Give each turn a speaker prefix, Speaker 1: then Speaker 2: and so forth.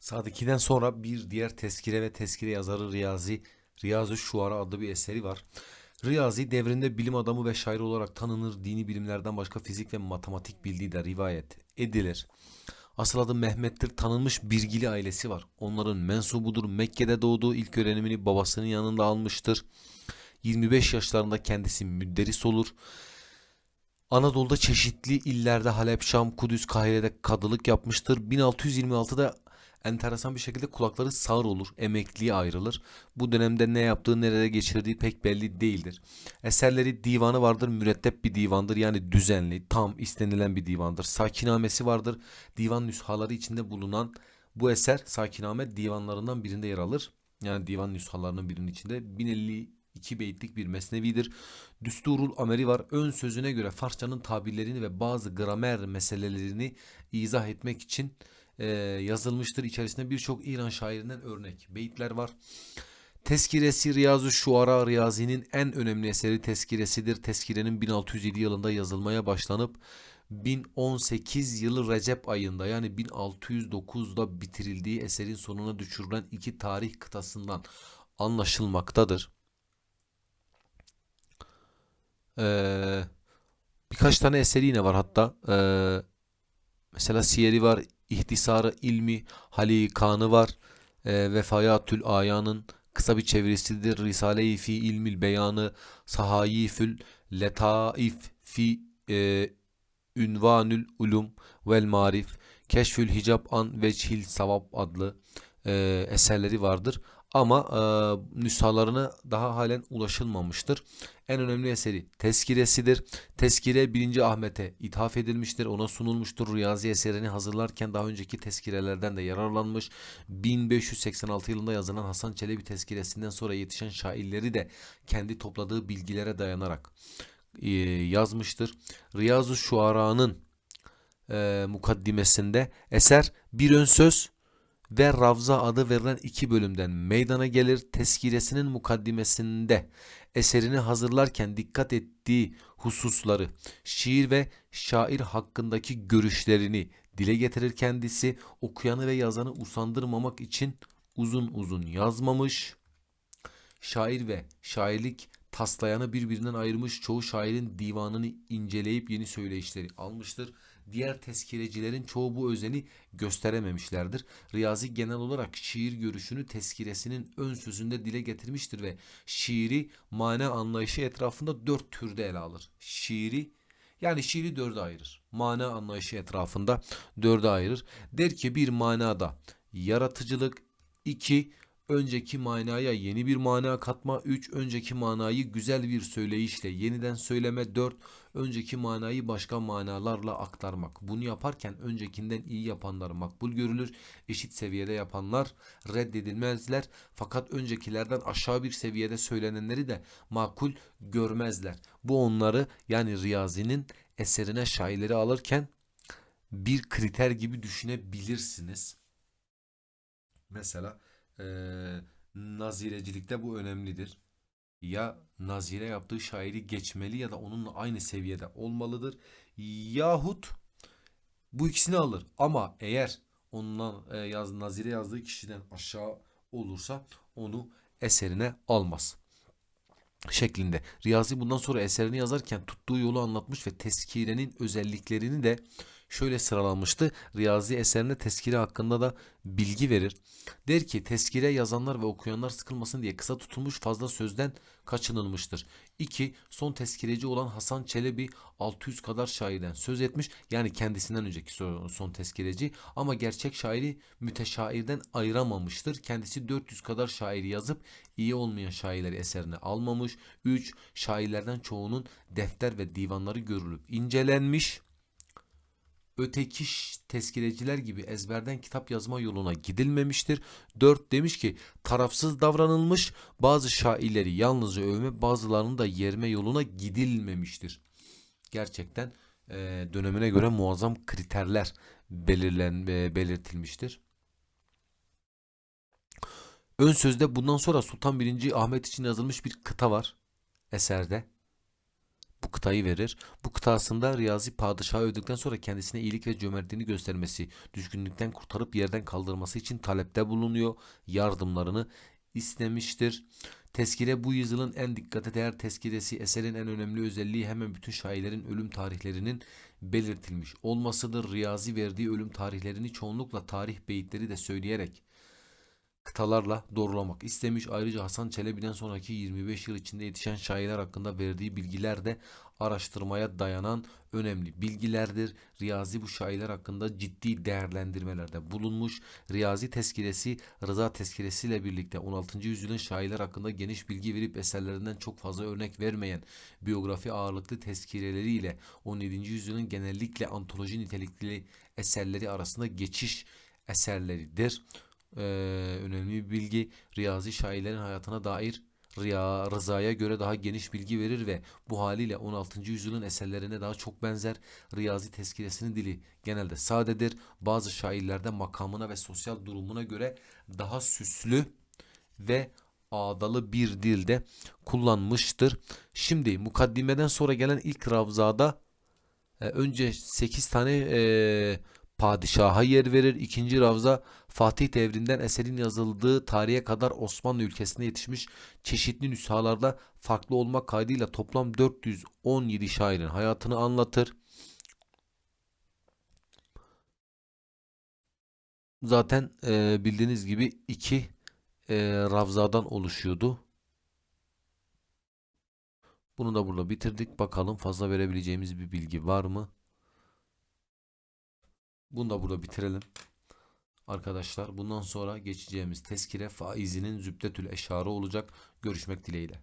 Speaker 1: Sağdakinden sonra bir diğer tezkire ve tezkire yazarı Riyazi, Riyazi Şuara adlı bir eseri var. Riyazi devrinde bilim adamı ve şair olarak tanınır. Dini bilimlerden başka fizik ve matematik bildiği de rivayet edilir. Asıl adı Mehmet'tir. Tanınmış Birgili ailesi var. Onların mensubudur. Mekke'de doğduğu ilk öğrenimini babasının yanında almıştır. 25 yaşlarında kendisi müdderis olur. Anadolu'da çeşitli illerde Halep, Şam, Kudüs, Kahire'de kadılık yapmıştır. 1626'da enteresan bir şekilde kulakları sağır olur, emekliye ayrılır. Bu dönemde ne yaptığı, nerede geçirdiği pek belli değildir. Eserleri divanı vardır, mürettep bir divandır. Yani düzenli, tam istenilen bir divandır. Sakinamesi vardır. Divan nüshaları içinde bulunan bu eser Sakiname divanlarından birinde yer alır. Yani divan nüshalarının birinin içinde 1052 beytlik bir mesnevidir. Düsturul Ameri var. Ön sözüne göre Farsçanın tabirlerini ve bazı gramer meselelerini izah etmek için e, yazılmıştır. İçerisinde birçok İran şairinden örnek beyitler var. Teskiresi Riyazu Şuara Riyazi'nin en önemli eseri Teskiresidir. Teskirenin 1607 yılında yazılmaya başlanıp 1018 yılı Recep ayında yani 1609'da bitirildiği eserin sonuna düşürülen iki tarih kıtasından anlaşılmaktadır. Ee, birkaç tane eseri yine var hatta. Ee, mesela Siyeri var, İhtisarı İlmi, Halikanı var. Ee, Vefayatül Ayan'ın kısa bir çevirisidir. Risale-i Fi İlmil Beyanı, Sahayifül Letaif Fi e, Ünvanül Ulum vel Marif, Keşfül Hicab an Vechil Savab adlı e, eserleri vardır. Ama e, nüshalarına daha halen ulaşılmamıştır. En önemli eseri Tezkiresidir. Tezkire 1. Ahmet'e ithaf edilmiştir. Ona sunulmuştur. Riyazi eserini hazırlarken daha önceki tezkirelerden de yararlanmış. 1586 yılında yazılan Hasan Çelebi tezkiresinden sonra yetişen şairleri de kendi topladığı bilgilere dayanarak e, yazmıştır. Riyazu Şuara'nın e, mukaddimesinde eser bir ön söz ve Ravza adı verilen iki bölümden meydana gelir. Teskiresinin mukaddimesinde eserini hazırlarken dikkat ettiği hususları, şiir ve şair hakkındaki görüşlerini dile getirir kendisi. Okuyanı ve yazanı usandırmamak için uzun uzun yazmamış. Şair ve şairlik taslayanı birbirinden ayırmış çoğu şairin divanını inceleyip yeni söyleyişleri almıştır. Diğer tezkirecilerin çoğu bu özeni gösterememişlerdir. Riyazi genel olarak şiir görüşünü tezkiresinin ön sözünde dile getirmiştir ve şiiri mana anlayışı etrafında dört türde ele alır. Şiiri yani şiiri dörde ayırır. Mana anlayışı etrafında dörde ayırır. Der ki bir manada yaratıcılık, iki önceki manaya yeni bir mana katma, 3 önceki manayı güzel bir söyleyişle yeniden söyleme, 4 önceki manayı başka manalarla aktarmak. Bunu yaparken öncekinden iyi yapanlar makbul görülür. Eşit seviyede yapanlar reddedilmezler. Fakat öncekilerden aşağı bir seviyede söylenenleri de makul görmezler. Bu onları yani Riyazi'nin eserine şairleri alırken bir kriter gibi düşünebilirsiniz. Mesela ee, nazirecilikte bu önemlidir. Ya nazire yaptığı şairi geçmeli ya da onunla aynı seviyede olmalıdır. Yahut bu ikisini alır. Ama eğer ondan e, yaz, nazire yazdığı kişiden aşağı olursa onu eserine almaz şeklinde. Riyazi bundan sonra eserini yazarken tuttuğu yolu anlatmış ve teskirenin özelliklerini de şöyle sıralanmıştı. Riyazi eserinde teskire hakkında da bilgi verir. Der ki teskire yazanlar ve okuyanlar sıkılmasın diye kısa tutulmuş fazla sözden kaçınılmıştır. 2. Son teskireci olan Hasan Çelebi 600 kadar şairden söz etmiş. Yani kendisinden önceki son teskireci ama gerçek şairi müteşairden ayıramamıştır. Kendisi 400 kadar şair yazıp iyi olmayan şairleri eserine almamış. 3. Şairlerden çoğunun defter ve divanları görülüp incelenmiş öteki tezkireciler gibi ezberden kitap yazma yoluna gidilmemiştir. 4 demiş ki tarafsız davranılmış bazı şairleri yalnızca övme bazılarını da yerme yoluna gidilmemiştir. Gerçekten e, dönemine göre muazzam kriterler belirlen e, belirtilmiştir. Ön sözde bundan sonra Sultan 1. Ahmet için yazılmış bir kıta var eserde. Bu kıtayı verir. Bu kıtasında Riyazi padişahı öldükten sonra kendisine iyilik ve cömertliğini göstermesi, düşkünlükten kurtarıp yerden kaldırması için talepte bulunuyor. Yardımlarını istemiştir. Tezkire bu yüzyılın en dikkate değer tezkiresi. Eserin en önemli özelliği hemen bütün şairlerin ölüm tarihlerinin belirtilmiş olmasıdır. Riyazi verdiği ölüm tarihlerini çoğunlukla tarih beyitleri de söyleyerek kıtalarla doğrulamak istemiş. Ayrıca Hasan Çelebi'den sonraki 25 yıl içinde yetişen şairler hakkında verdiği bilgiler de araştırmaya dayanan önemli bilgilerdir. Riyazi bu şairler hakkında ciddi değerlendirmelerde bulunmuş. Riyazi tezkiresi Rıza tezkiresi ile birlikte 16. yüzyılın şairler hakkında geniş bilgi verip eserlerinden çok fazla örnek vermeyen biyografi ağırlıklı tezkireleriyle 17. yüzyılın genellikle antoloji nitelikli eserleri arasında geçiş eserleridir. Ee, önemli bir bilgi Riyazi şairlerin hayatına dair Riya, Rıza'ya göre daha geniş bilgi verir ve bu haliyle 16. yüzyılın eserlerine daha çok benzer. Riyazi tezkiresinin dili genelde sadedir. Bazı şairlerde makamına ve sosyal durumuna göre daha süslü ve ağdalı bir dilde kullanmıştır. Şimdi mukaddimeden sonra gelen ilk ravzada e, önce 8 tane e, padişaha yer verir. İkinci ravza Fatih devrinden eserin yazıldığı tarihe kadar Osmanlı ülkesinde yetişmiş çeşitli nüshalarda farklı olmak kaydıyla toplam 417 şairin hayatını anlatır. Zaten e, bildiğiniz gibi iki e, ravzadan oluşuyordu. Bunu da burada bitirdik. Bakalım fazla verebileceğimiz bir bilgi var mı? Bunu da burada bitirelim. Arkadaşlar bundan sonra geçeceğimiz tezkire faizinin zübdetül eşarı olacak. Görüşmek dileğiyle.